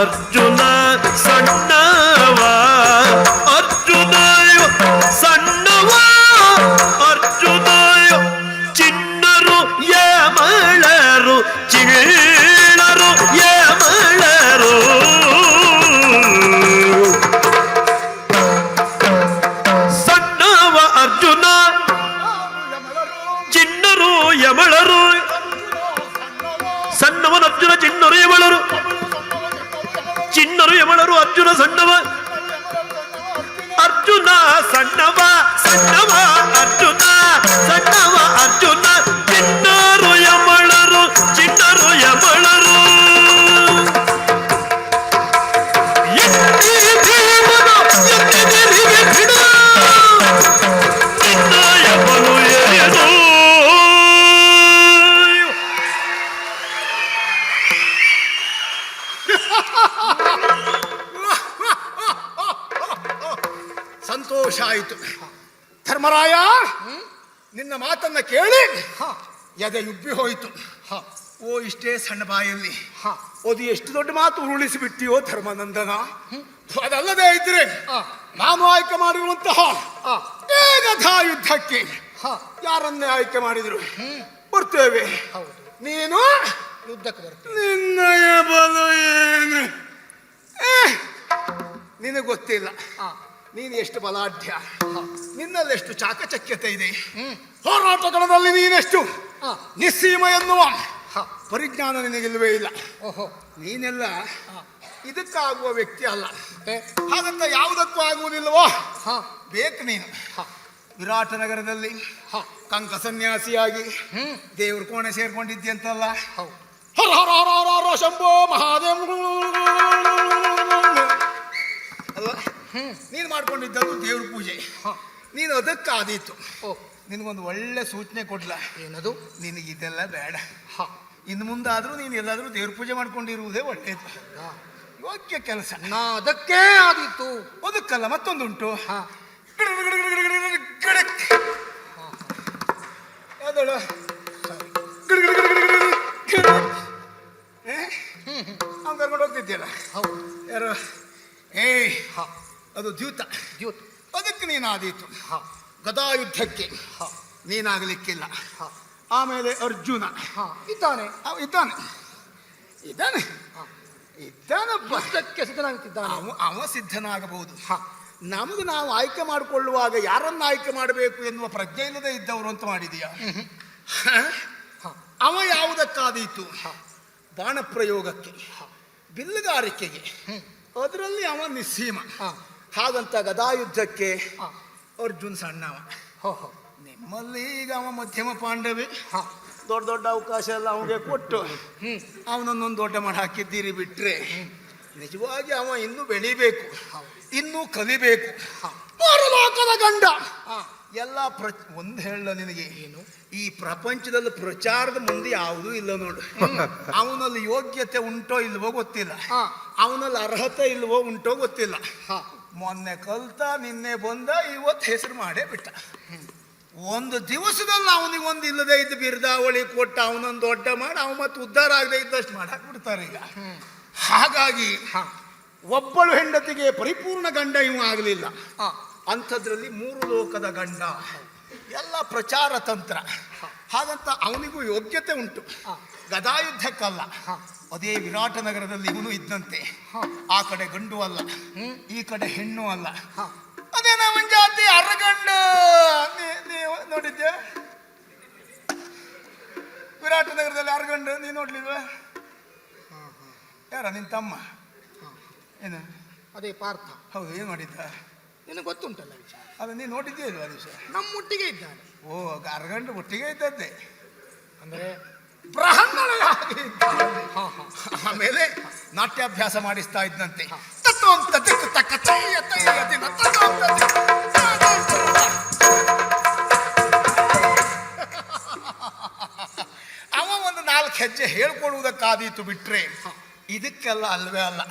ಅರ್ಜುನ ಸಂತೋಷ ಆಯಿತು ಧರ್ಮರಾಯ, ನಿನ್ನ ಮಾತನ್ನ ಕೇಳಿ ಎದೆ ಉಬ್ಬಿ ಹೋಯಿತು. ಓ ಇಷ್ಟೇ ಸಣ್ಣ ಬಾಯಲ್ಲಿ ಅದು ಎಷ್ಟು ದೊಡ್ಡ ಮಾತು ಉರುಳಿಸಿಬಿಟ್ಟಿಯೋ ಧರ್ಮನಂದನ. ಅದಲ್ಲದೆ ಇದ್ರೆ ನಾನು ಆಯ್ಕೆ ಮಾಡಿರುವಂತಹ ಯುದ್ಧಕ್ಕೆ ಯಾರನ್ನೇ ಆಯ್ಕೆ ಮಾಡಿದ್ರು? ಬರ್ತೇವೆ. ನೀನು ಯುದ್ಧಕ್ಕೆ ಬರ್ತೀನಿ. ನಿನ್ನಯ ಬಲು ಏನು? ನಿನಗೆ ಗೊತ್ತಿಲ್ಲ. ನೀನು ಎಷ್ಟು ಬಲಾಢ್ಯ. ನಿನ್ನಲ್ಲಿ ಎಷ್ಟು ಚಾಕಚಕ್ಯತೆ ಇದೆ. ಹೋರಾಟಗಳಲ್ಲಿ ನೀನೆಷ್ಟು. ನಿಸ್ಸೀಮ ಎನ್ನುವ ಹ. ಪರಿಜ್ಞಾನ ನಿನಗಿಲ್ವೇ ಇಲ್ಲ. ಓಹೋ. ನೀನೆಲ್ಲ ಇದಕ್ಕಾಗುವ ವ್ಯಕ್ತಿ ಅಲ್ಲ. ಹಾಗಂತ ಯಾವುದಕ್ಕೂ ಆಗುವುದಿಲ್ಲವೋ? ಹ, ಬೇಕು ನೀನು. ಹ, ವಿರಾಟ ನಗರದಲ್ಲಿ ಕಂಕ ಸನ್ಯಾಸಿಯಾಗಿ ದೇವ್ರ ಕೋಣೆ ಸೇರ್ಕೊಂಡಿದ್ಯಂತಲ್ಲ. ಹೌದು. ಹರ ಹರ ಹರ ಹರ ಹರ ಶಂಭೋ ಮಹಾದೇವ. ಅಲ್ವಾ? ನೀನು ಮಾಡ್ಕೊಂಡಿದ್ದದ್ದು ದೇವ್ರ ಪೂಜೆ. ನೀನು ನೀನು ಅದಕ್ಕಾದೀತು. ಓ. ನಿನಗೊಂದು ಒಳ್ಳೆ ಸೂಚನೆ ಕೊಡ್ಲ? ಏನದು? ನಿನಗಿದೆಲ್ಲ ಬೇಡ. ಹಾಂ. ಇನ್ನು ಮುಂದಾದರೂ ನೀನು ಎಲ್ಲಾದರೂ ದೇವ್ರ ಪೂಜೆ ಮಾಡ್ಕೊಂಡಿರುವುದೇ ಒಳ್ಳೆಯದು ಯೋಗ್ಯ ಕೆಲಸ. ನಾ ಅದಕ್ಕೇ ಆದೀತು. ಅದಕ್ಕಲ್ಲ ಮತ್ತೊಂದುಂಟು. ಹಾಂ. ಗಡಕ್. ಹೋಗ್ತಿದ್ಯಲ್ಲ ಹೌದು ಯಾರು? ಏಯ್ ಹ. ಅದು ದ್ಯೂತ. ದ್ಯೂತ. ಅದಕ್ಕೆ ನೀನಾದೀತು. ಹಾ. ಗದಾಯುದ್ಧಕ್ಕೆ. ಹಾ. ನೀನಾಗಲಿಕ್ಕಿಲ್ಲ. ಹಾ. ಆಮೇಲೆ ಅರ್ಜುನ. ಹ. ಇದ್ದಾನೆ. ಅವ ಇದ್ದಾನೆ. ಇದ್ದಾನೆ. ಹ. ಇದ್ದಾನಪ್ಪ ಯುದ್ಧಕ್ಕೆ ಸಿದ್ಧನಾಗುತ್ತಿದ್ದಾನೆ. ಅವ ಅವ ಸಿದ್ಧನಾಗಬಹುದು. ಹಾ. ನಮಗೆ ನಾವು ಆಯ್ಕೆ ಮಾಡಿಕೊಳ್ಳುವಾಗ ಯಾರನ್ನು ಆಯ್ಕೆ ಮಾಡಬೇಕು ಎನ್ನುವ ಪ್ರಜ್ಞೆ ಇಲ್ಲದೆ ಇದ್ದವರು ಅಂತ ಮಾಡಿದೀಯಾ? ಅವ ಯಾವುದಕ್ಕಾದೀತು? ಬಾಣ ಪ್ರಯೋಗಕ್ಕೆ ಬಿಲ್ಲುಗಾರಿಕೆಗೆ. ಅದರಲ್ಲಿ ಅವ ನಿಸ್ಸೀಮ. ಹ. ಹಾಗಂತ ಗದಾಯುದ್ಧಕ್ಕೆ ಅರ್ಜುನ್ ಸಣ್ಣವ. ಹೋ ಹೋ. ನಿಮ್ಮಲ್ಲಿ ಈಗ ಅವ ಮಧ್ಯಮ ಪಾಂಡವಿ. ಹ. ದೊಡ್ಡ ದೊಡ್ಡ ಅವಕಾಶ ಎಲ್ಲ ಅವನಿಗೆ ಕೊಟ್ಟು ಅವನನ್ನೊಂದು ದೊಡ್ಡ ಮಾಡಿ ಹಾಕಿದ್ದೀರಿ ಬಿಟ್ರೆ ನಿಜವಾಗಿ ಅವ ಇನ್ನೂ ಬೆಳಿಬೇಕು. ಇನ್ನೂ ಕಲಿಬೇಕು. ಗಂಡ. ಹ. ಎಲ್ಲ ಪ್ರ ಒಂದು ಹೇಳ ನಿನಗೆ. ಏನು ಈ ಪ್ರಪಂಚದಲ್ಲಿ ಪ್ರಚಾರದ ಮುಂದೆ ಯಾವುದೂ ಇಲ್ಲ ನೋಡು. ಅವನಲ್ಲಿ ಯೋಗ್ಯತೆ ಉಂಟೋ ಇಲ್ವೋ ಗೊತ್ತಿಲ್ಲ. ಅವನಲ್ಲಿ ಅರ್ಹತೆ ಇಲ್ವೋ ಉಂಟೋ ಗೊತ್ತಿಲ್ಲ. ಹ. ಮೊನ್ನೆ ಕಲ್ತ ನಿನ್ನೆ ಬಂದ ಇವತ್ತು ಹೆಸರು ಮಾಡೇ ಬಿಟ್ಟ. ಒಂದು ದಿವಸದಲ್ಲಿ ಅವನಿಗೆ ಒಂದು ಇಲ್ಲದೆ ಇದ್ದ ಬಿರ್ದಾವಳಿ ಕೊಟ್ಟ ಅವನೊಂದು ದೊಡ್ಡ ಮಾಡಿ ಅವ ಮತ್ತೆ ಉದ್ಧಾರ ಆಗದೆ ಇದ್ದಷ್ಟು ಮಾಡಕ್ ಬಿಡ್ತಾರೆ ಈಗ ಹಾಗಾಗಿ ಒಬ್ಬಳು ಹೆಂಡತಿಗೆ ಪರಿಪೂರ್ಣ ಗಂಡ ಇವ ಆಗಲಿಲ್ಲ. ಹಾ. ಅಂಥದ್ರಲ್ಲಿ ಮೂರು ಲೋಕದ ಗಂಡ. ಎಲ್ಲ ಪ್ರಚಾರ ತಂತ್ರ. ಹಾಗಂತ ಅವನಿಗೂ ಯೋಗ್ಯತೆ ಉಂಟು. ಗದಾಯುದ್ಧಕ್ಕಲ್ಲ. ಅದೇ ವಿರಾಟ ನಗರದಲ್ಲಿ ಇವನು ಇದ್ದಂತೆ. ಆ ಕಡೆ ಗಂಡು ಅಲ್ಲ. ಈ ಕಡೆ ಹೆಣ್ಣು ಅಲ್ಲ. ಅದೇ ನಮ್ಮ ಜಾತಿ ಅರಗಂಡು. ನೀ- ನೀವು ನೋಡಿದ್ದೆ ವಿರಾಟ ನಗರದಲ್ಲಿ ಅರಗಂಡು. ನೀ ನೋಡ್ಲಿಲ್ವ? ಯಾರ? ನಿನ್ ತಮ್ಮ? ಏನು? ಅದೇ ಪಾರ್ಥ. ಹೌದು ಏನು ಮಾಡಿದ್ದ? ನಿನಗೆ ಗೊತ್ತುಂಟಲ್ಲ ವಿಷಯ ಅದು ನೀನು ನೋಡಿದ್ದೇ ಇಲ್ವಾ ನಮ್ಮ ನಮ್ಮೊಟ್ಟಿಗೆ ಇದ್ದಾನೆ ಓ ಅರ್ಗಂಟು ಒಟ್ಟಿಗೆ ಇದ್ದದ್ದೇ. ಅಂದ್ರೆ ಬ್ರಾಹ್ಮಣ ಇದ್ದಾನೆ. ಹಾ ಹಾ. ಆಮೇಲೆ ನಾಟ್ಯಾಭ್ಯಾಸ ಮಾಡಿಸ್ತಾ ಇದ್ದಂತೆ ತತ್ವಂತ ತಕ್ಕ ದಿನ ಅವ ಒಂದು ನಾಲ್ಕು ಹೆಜ್ಜೆ ಹೇಳ್ಕೊಡುವುದಕ್ಕಾದೀತು ಬಿಟ್ರೆ ಇದಕ್ಕೆಲ್ಲ ಅಲ್ವೇ ಅಲ್ಲ.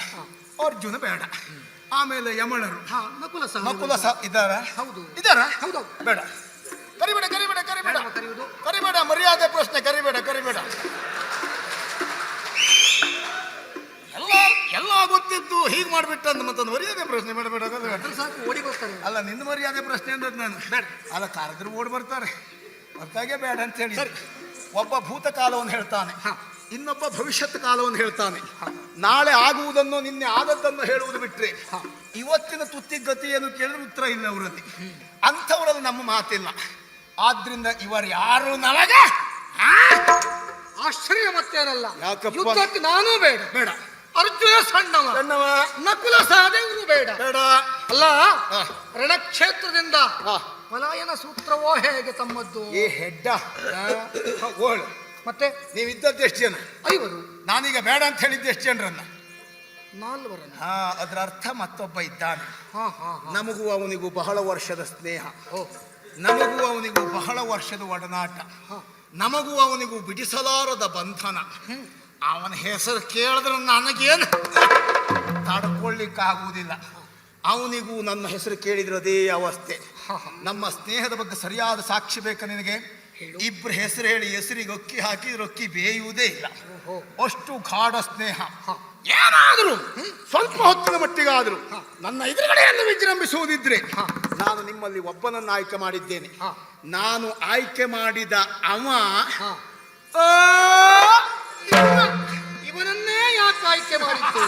ಅರ್ಜುನ ಬೇಡ. ಆಮೇಲೆ ಯಮಳರು ಹಾ ನಕುಲ ಸಹ ನಕುಲ ಸಹ ಇದ್ದಾರ ಹೌದು. ಇದ್ದಾರ ಹೌದು. ಬೇಡ ಕರಿಬೇಡ ಕರಿಬೇಡ ಕರಿಬೇಡ ಕರೆಯುವುದು? ಕರಿಬೇಡ ಮರ್ಯಾದೆ ಪ್ರಶ್ನೆ ಕರಿಬೇಡ ಕರಿಬೇಡ ಎಲ್ಲ ಎಲ್ಲ ಗೊತ್ತಿದ್ದು ಹೀಗೆ ಅಂತ ಮತ್ತೊಂದು ಮರ್ಯಾದೆ ಪ್ರಶ್ನೆ ಮಾಡಬೇಡ ಕರಿಬೇಡ. ಅದ್ರ ಸಾಕು ಓಡಿ ಬರ್ತಾರೆ ಅಲ್ಲ ನಿನ್ನ ಮರ್ಯಾದೆ ಪ್ರಶ್ನೆ ಅಂದ್ರೆ ನಾನು ಬೇಡ. ಅಲ್ಲ ಕಾರದ್ರು ಓಡಿ ಬರ್ತಾರೆ ಬರ್ತಾಗೆ ಬೇಡ ಅಂತ ಹೇಳಿ ಒಬ್ಬ ಭೂತಕಾಲವನ್ನು ಹೇಳ್ತಾನೆ ಹಾ. ಇನ್ನೊಬ್ಬ ಭವಿಷ್ಯತ್ ಕಾಲವನ್ನು ಹೇಳ್ತಾನೆ. ನಾಳೆ ಆಗುವುದನ್ನು ನಿನ್ನೆ ಆದದ್ದನ್ನು ಹೇಳುವುದು ಬಿಟ್ರೆ ಇವತ್ತಿನ ತುತ್ತಿ ಗತಿಯನ್ನು ಕೇಳಿದ್ರೆ ಉತ್ತರ ಇಲ್ಲ ಅವರಲ್ಲಿ. ಅಂಥವರಲ್ಲಿ ನಮ್ಮ ಮಾತಿಲ್ಲ. ಆದ್ರಿಂದ ಇವರು ಯಾರು ನನಗೆ? ಆಶ್ಚರ್ಯ ಮತ್ತೇನಲ್ಲ? ನಾನು ಯುದ್ಧಕ್ಕೆ ನಾನೂ ಬೇಡ. ಬೇಡ. ಅರ್ಜುನ ಸಣ್ಣವ. ಸಣ್ಣವ? ನಕುಲ ಸಹದೇವರು ಬೇಡ. ಬೇಡ. ಅಲ್ಲ. ರಣಕ್ಷೇತ್ರದಿಂದ. ಪಲಾಯನ ಸೂತ್ರವೋ ಹೇಗೆ ತಮ್ಮದ್ದು? ಈ ಹೆಡ್ಡ. ಓಳು. ಮತ್ತೆ ನೀವಿದ್ದದ್ದು ಎಷ್ಟು ಜನ? ಐವರು. ನಾನೀಗ ಬೇಡ ಅಂತ ಹೇಳಿದ್ದು ಎಷ್ಟು ಜನರನ್ನ? ನಾಲ್ವರನ್ನ. ಹಾ ಅದರ ಅರ್ಥ ಮತ್ತೊಬ್ಬ ಇದ್ದಾನೆ. ಹಾ ಹಾ ಹಾ. ನಮಗೂ ಅವನಿಗೂ ಬಹಳ ವರ್ಷದ ಸ್ನೇಹ. ಓ. ನಮಗೂ ಅವನಿಗೂ ಬಹಳ ವರ್ಷದ ಒಡನಾಟ. ನಮಗೂ ಅವನಿಗೂ ಬಿಡಿಸಲಾರದ ಬಂಧನ. ಅವನ ಹೆಸರು ಕೇಳಿದ್ರೆ ನನಗೇನು? ತಡ್ಕೊಳ್ಳಿಕ್ಕಾಗುವುದಿಲ್ಲ. ಅವನಿಗೂ ನನ್ನ ಹೆಸರು ಕೇಳಿದ್ರೆ ಅದೇ ಅವಸ್ಥೆ. ನಮ್ಮ ಸ್ನೇಹದ ಬಗ್ಗೆ ಸರಿಯಾದ ಸಾಕ್ಷಿ ಬೇಕಾ ನಿನಗೆ. ಇಬ್ರು ಹೆಸರು ಹೇಳಿ ಹೆಸರಿಗೆ ಅಕ್ಕಿ ಹಾಕಿ ರೊಕ್ಕಿ ಬೇಯುವುದೇ ಇಲ್ಲ. ಅಷ್ಟು ಗಾಢ ಸ್ನೇಹ. ಏನಾದರೂ ಸ್ವಲ್ಪ ಹೊತ್ತಿನ ಮಟ್ಟಿಗಾದರೂ ನನ್ನ ಎದುರುಗಡೆಯನ್ನು ವಿಜೃಂಭಿಸುವುದಿದ್ರೆ. ನಾನು ನಿಮ್ಮಲ್ಲಿ ಒಬ್ಬನನ್ನು ಆಯ್ಕೆ ಮಾಡಿದ್ದೇನೆ. ನಾನು ಆಯ್ಕೆ ಮಾಡಿದ ಅವ ಇವನನ್ನೇ ಯಾಕೆ ಆಯ್ಕೆ ಮಾಡಿದ್ದು